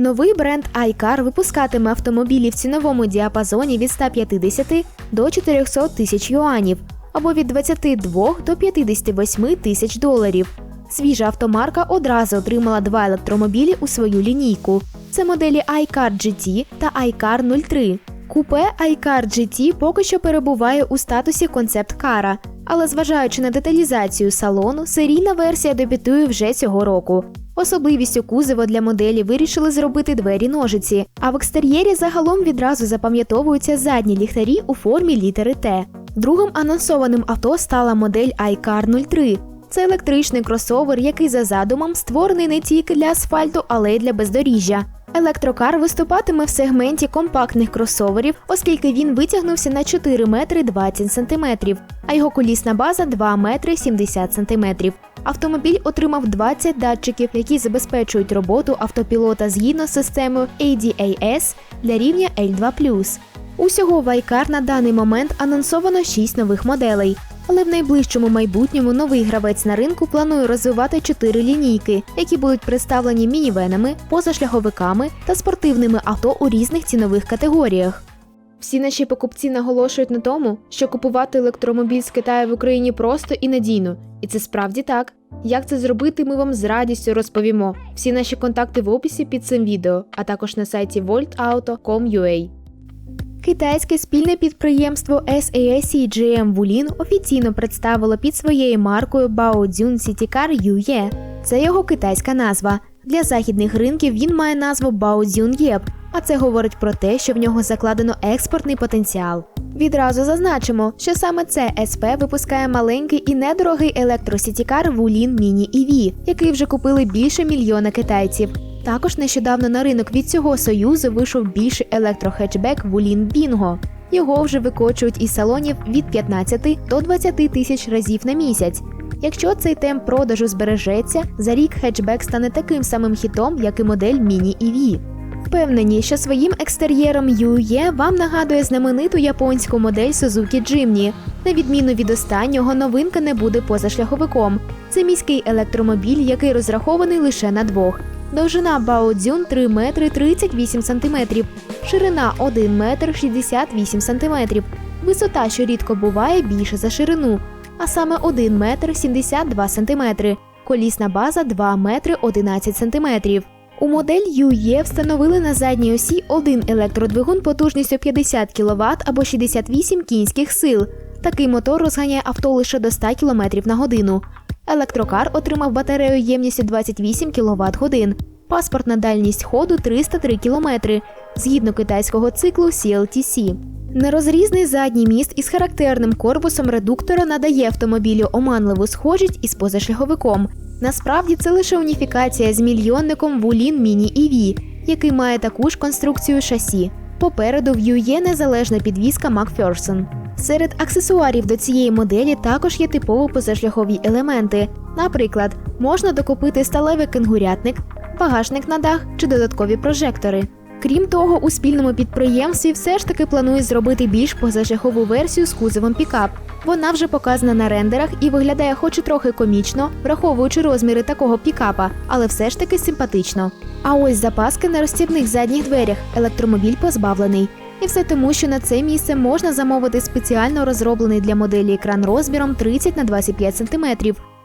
Новий бренд iCar випускатиме автомобілі в ціновому діапазоні від 150 до 400 тисяч юанів або від 22 до 58 тисяч доларів. Свіжа автомарка одразу отримала два електромобілі у свою лінійку. Це моделі iCar GT та iCar 03. Купе iCar GT поки що перебуває у статусі концепт-кара, але зважаючи на деталізацію салону, серійна версія дебютує вже цього року. Особливістю кузова для моделі вирішили зробити двері ножиці, а в екстер'єрі загалом відразу запам'ятовуються задні ліхтарі у формі літери Т. Другим анонсованим авто стала модель iCar 03. Це електричний кросовер, який за задумом створений не тільки для асфальту, але й для бездоріжжя. Електрокар виступатиме в сегменті компактних кросоверів, оскільки він витягнувся на 4 метри 20 сантиметрів, а його колісна база 2 метри 70 сантиметрів. Автомобіль отримав 20 датчиків, які забезпечують роботу автопілота згідно з системою ADAS для рівня L2+. Усього в iCar на даний момент анонсовано 6 нових моделей. Але в найближчому майбутньому новий гравець на ринку планує розвивати чотири лінійки, які будуть представлені мінівенами, позашляховиками та спортивними авто у різних цінових категоріях. Всі наші покупці наголошують на тому, що купувати електромобіль з Китаю в Україні просто і надійно, і це справді так. Як це зробити, ми вам з радістю розповімо. Всі наші контакти в описі під цим відео, а також на сайті voltauto.com.ua. Китайське спільне підприємство SAIC GM Wulin офіційно представило під своєю маркою Baojun City Car UE. Це його китайська назва. Для західних ринків він має назву Baojun Yep, а це говорить про те, що в нього закладено експортний потенціал. Відразу зазначимо, що саме це СП випускає маленький і недорогий електросітікар Wulin Mini EV, який вже купили більше мільйона китайців. Також нещодавно на ринок від цього союзу вийшов більший електрохетчбек Wulin Bingo. Його вже викочують із салонів від 15 до 20 тисяч разів на місяць. Якщо цей темп продажу збережеться, за рік хетчбек стане таким самим хітом, як і модель Mini EV. Впевнені, що своїм екстер'єром UE вам нагадує знамениту японську модель Suzuki Jimny. На відміну від останнього, новинка не буде позашляховиком. Це міський електромобіль, який розрахований лише на двох. Довжина Баодзюн 3 метри 38 сантиметрів, ширина 1 метр 68 сантиметрів, висота, що рідко буває, більше за ширину, а саме 1 метр 72 сантиметри, колісна база 2 метри 11 сантиметрів. У модель UE встановили на задній осі один електродвигун потужністю 50 кВт або 68 кінських сил. Такий мотор розганяє авто лише до 100 км на годину. Електрокар отримав батарею ємністю 28 кВт годин, паспортна дальність ходу 303 км, згідно китайського циклу CLTC. Нерозрізний задній міст із характерним корпусом редуктора надає автомобілю оманливу схожість із позашляховиком. Насправді це лише уніфікація з мільйонником Wulin Mini EV, який має таку ж конструкцію шасі. Попереду в UE незалежна підвізка McPherson. Серед аксесуарів до цієї моделі також є типово позашляхові елементи. Наприклад, можна докупити сталевий кенгурятник, багажник на дах чи додаткові прожектори. Крім того, у спільному підприємстві все ж таки планують зробити більш позашляхову версію з кузовом пікап. Вона вже показана на рендерах і виглядає хоч і трохи комічно, враховуючи розміри такого пікапа, але все ж таки симпатично. А ось запаски на розстібних задніх дверях електромобіль позбавлений. І все тому, що на це місце можна замовити спеціально розроблений для моделі екран розміром 30 на 25 см.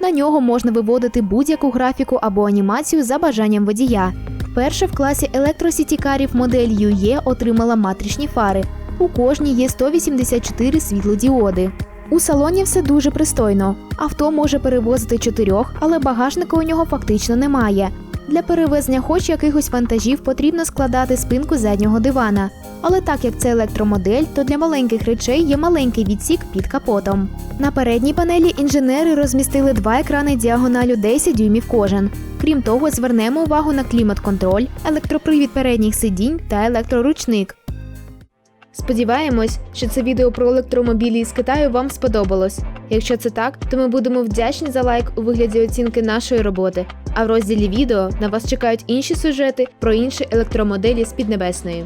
На нього можна виводити будь-яку графіку або анімацію за бажанням водія. Вперше в класі електросітікарів модель UE отримала матричні фари. У кожній є 184 світлодіоди. У салоні все дуже пристойно. Авто може перевозити чотирьох, але багажника у нього фактично немає. Для перевезення хоч якихось вантажів потрібно складати спинку заднього дивана. Але так як це електромодель, то для маленьких речей є маленький відсік під капотом. На передній панелі інженери розмістили два екрани діагоналю 10 дюймів кожен. Крім того, звернемо увагу на клімат-контроль, електропривід передніх сидінь та електроручник. Сподіваємось, що це відео про електромобілі із Китаю вам сподобалось. Якщо це так, то ми будемо вдячні за лайк у вигляді оцінки нашої роботи. А в розділі відео на вас чекають інші сюжети про інші електромоделі з Піднебесної.